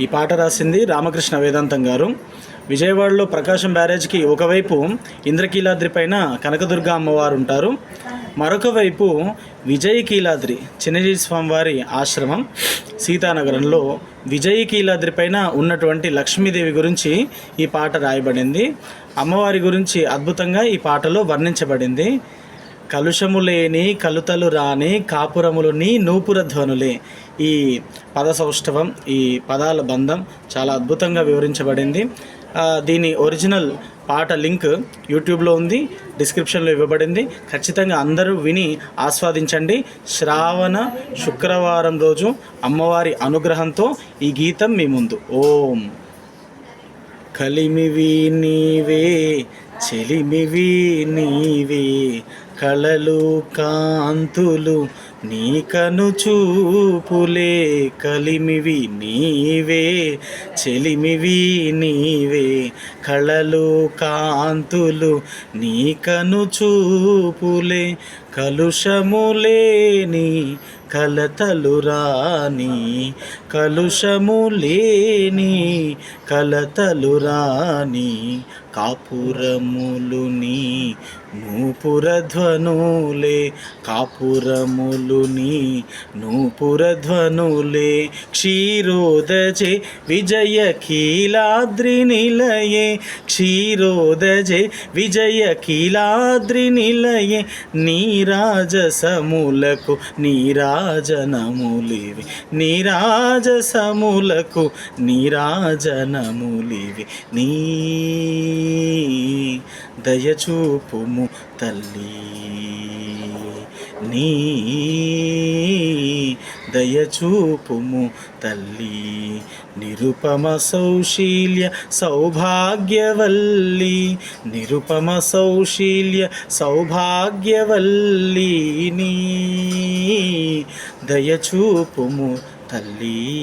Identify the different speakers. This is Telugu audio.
Speaker 1: ఈ పాట రాసింది రామకృష్ణ వేదాంతం గారు. విజయవాడలో ప్రకాశం బ్యారేజ్కి ఒకవైపు ఇంద్రకీలాద్రి పైన కనకదుర్గ అమ్మవారు ఉంటారు. మరొక వైపు విజయకీలాద్రి చిన్నజీవి స్వామివారి ఆశ్రమం సీతానగరంలో విజయకీలాద్రి పైన ఉన్నటువంటి లక్ష్మీదేవి గురించి ఈ పాట రాయబడింది. అమ్మవారి గురించి అద్భుతంగా ఈ పాటలో వర్ణించబడింది. కలుషము లేని కలుతలు రాని కాపురములు నీ నూపుర ధ్వనులే ఈ పద సౌష్ఠవం ఈ పదాల బంధం చాలా అద్భుతంగా వివరించబడింది. దీని ఒరిజినల్ పాట లింక్ యూట్యూబ్లో ఉంది డిస్క్రిప్షన్లో ఇవ్వబడింది. ఖచ్చితంగా అందరూ విని ఆస్వాదించండి. శ్రావణ శుక్రవారం రోజు అమ్మవారి అనుగ్రహంతో ఈ గీతం మీ ముందు. ఓం. కలిమివి నీవే చెలిమివి నీవే కళలు కాంతులు నీ కను చూపులే. కలిమివి నీవే చెలిమివి నీవే. కళలు కాంతులు నీ కను చూపులే. కలుషములేని కలతలు రాని. కలుషములేని కలతలు రాని. కాపురములు నీ నూపురధ్వనులే కాపురములు నీ నూపురధ్వనులే క్షీరోదజే విజయ కీలాద్రి నిలయే క్షీరోదజే విజయ కీలాద్రి నిలయే నీరాజసములకు నీరాజనములివి నీరాజసములకు నీరాజనములివి నీ దయచూపుము తల్లి. నీ దయచూపుము తల్లి. నిరుపమ సౌశీల్య సౌభాగ్యవల్లి. నిరుపమ సౌశీల్య సౌభాగ్యవల్లి నీ దయచూపుము తల్లి.